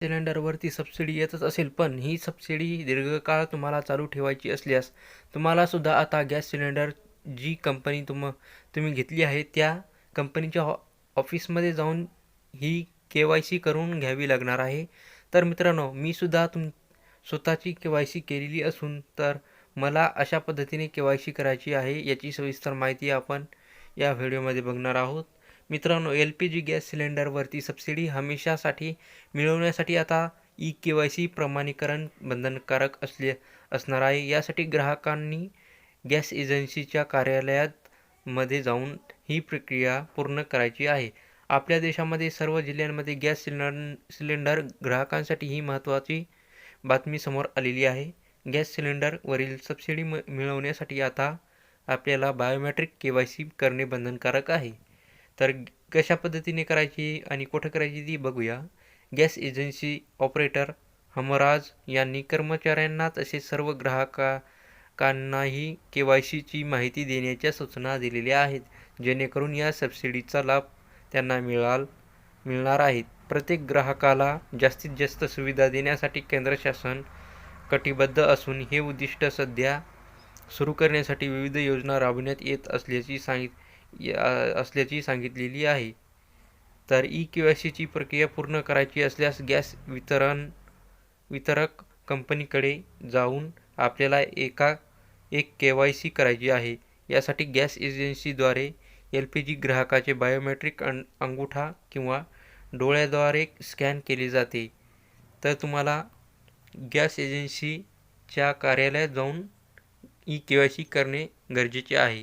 सिलेंडरवरती subsidy येतच असेल पण ही सबसिडी दीर्घकाळ तुम्हाला चालू ठेवायची असल्यास तुम्हालासुद्धा आता गॅस सिलेंडर जी कंपनी तुम तुम्ही घेतली आहे त्या कंपनीच्या ऑ ऑफिसमध्ये जाऊन ही के वाय सी करून घ्यावी लागणार आहे. तर मित्रांनो मी सुद्धा तुम स्वतःची के वाय सी केलेली असून तर मला अशा पद्धतीने के वाय सी करायची आहे याची सविस्तर माहिती आपण या व्हिडिओमध्ये बघणार आहोत. मित्रांनो एल पी जी गॅस सिलेंडरवरती सबसिडी हमेशासाठी मिळवण्यासाठी आता ई के वाय सी प्रमाणीकरण बंधनकारक असले असणार आहे. यासाठी ग्राहकांनी गॅस एजन्सीच्या कार्यालयात मध्ये जाऊन ही प्रक्रिया पूर्ण करायची आहे. आपल्या देशामध्ये सर्व जिल्ह्यांमध्ये गॅस सिलेंडर सिलेंडर ग्राहकांसाठी ही महत्त्वाची बातमी समोर आलेली आहे. गॅस सिलेंडरवरील सबसिडी म मिळवण्यासाठी आता आपल्याला बायोमेट्रिक के वाय सी करणे बंधनकारक आहे. तर कशा पद्धतीने करायची आणि कुठं करायची ती बघूया. गॅस एजन्सी ऑपरेटर हमराज यांनी कर्मचाऱ्यांना तसेच सर्व ग्राहकांनाही के वाय सीची माहिती देण्याच्या सूचना दिलेल्या आहेत जेणेकरून या सबसिडीचा लाभ त्यांना मिळाल मिळणार आहेत प्रत्येक ग्राहकाला जास्तीत जास्त सुविधा देण्यासाठी केंद्र शासन कटिबद्ध असून हे उद्दिष्ट सध्या सुरू करण्यासाठी विविध योजना राबविण्यात येत असल्याची सांगित असल्याची सांगितलेली आहे. तर ई के वाय सीची प्रक्रिया पूर्ण करायची असल्यास गॅस वितरण वितरक कंपनीकडे जाऊन आपल्याला एका एक के वाय सी करायची आहे. यासाठी गॅस एजन्सीद्वारे एल पी जी ग्राहकाचे बायोमेट्रिक अं अंगुठा किंवा डोळ्याद्वारे स्कॅन केले जाते. तर तुम्हाला गॅस एजन्सीच्या कार्यालयात जाऊन ई के वाय सी करणे गरजेचे आहे.